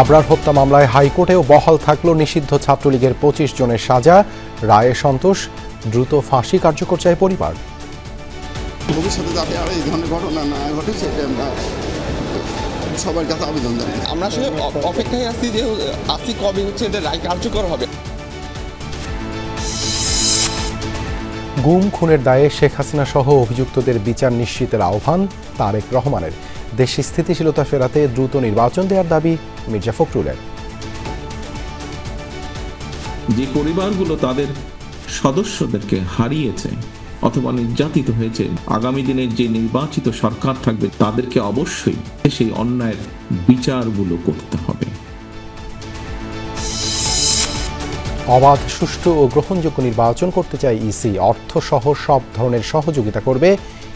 আবরার হত্যা মামলায় হাইকোর্টেও বহাল থাকল নিষিদ্ধ ছাত্রলীগের পঁচিশ জনের সাজা। রায়ে সন্তোষ দ্রুত ফাঁসি কার্যকর চায় পরিবার। ভবিষ্যতে যাতে আর এই ধরনের ঘটনা না ঘটে সেটা আমরা সবার কাছে আবেদন জানাই। আমরা আসলে অপেক্ষায় আছি যে আছি কবে হচ্ছে এটা রায় কার্যকর হবে। গুম খুনের দায়ে শেখ হাসিনা সহ অভিযুক্তদের বিচার নিশ্চিতের আহ্বান তারেক রহমানের। দেশে স্থিতিশীলতা ফেরাতে দ্রুত নির্বাচন দেওয়ার দাবি মির্জা ফখরুলের। যে পরিবারগুলো তাদের সদস্যদেরকে হারিয়েছে অথবা নির্যাতিত হয়েছে আগামী দিনের যে নির্বাচিত সরকার থাকবে তাদেরকে অবশ্যই সেই অন্যায়ের বিচারগুলো করতে হবে। অবাধ সুষ্ঠু ও গ্রহণযোগ্য নির্বাচন করতে চায় ইসি। অর্থসহ সব ধরনের সহযোগিতা করবে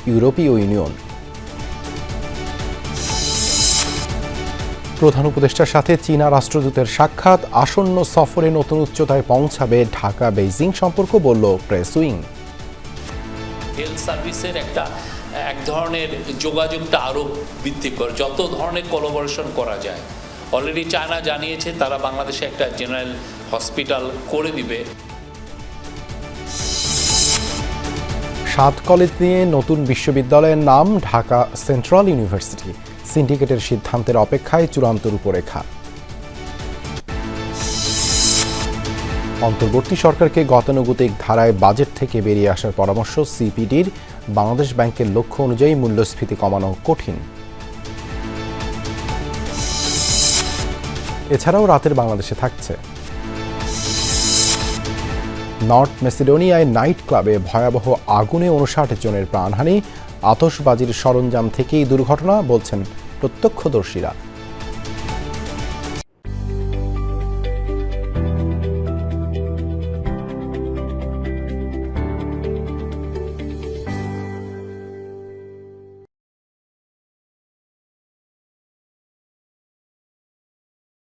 ইউরোপীয় ইউনিয়ন। প্রধান উপদেষ্টার সাথে চীনা রাষ্ট্রদূতের সাক্ষাৎ আসন্ন সফরে নতুন উচ্চতায় পৌঁছাবে ঢাকা বেইজিং সম্পর্ক বলল প্রেস উইং হেলথ সার্ভিসের একটা এক ধরনের যোগাযোগটা আরও বৃদ্ধি করে যত ধরনের কোলাবোরেশন করা যায়। অলরেডি চায়না জানিয়েছে তারা বাংলাদেশে একটা জেনারেল হসপিটাল করে দিবে। সাত কলেজ নিয়ে নতুন বিশ্ববিদ্যালয়ের নাম ঢাকা সেন্ট্রাল ইউনিভার্সিটি সিন্ডিকেটের সিদ্ধান্তের অপেক্ষায় চূড়ান্ত রূপরেখা। অন্তর্বর্তী সরকারকে গতানুগতিক ধারায় বাজেট থেকে বেরিয়ে আসার পরামর্শ সিপিডির। বাংলাদেশ ব্যাংকের লক্ষ্য অনুযায়ী মূল্যস্ফীতি কমানো কঠিন। এছাড়াও রাতের বাংলাদেশে থাকছে। নর্থ মেসিডোনিয়ায় নাইট ক্লাবে ভয়াবহ আগুনে উনষাট জনের প্রাণহানি আতশবাজির সরঞ্জাম থেকেই দুর্ঘটনা বলছেন প্রত্যক্ষদর্শীরা।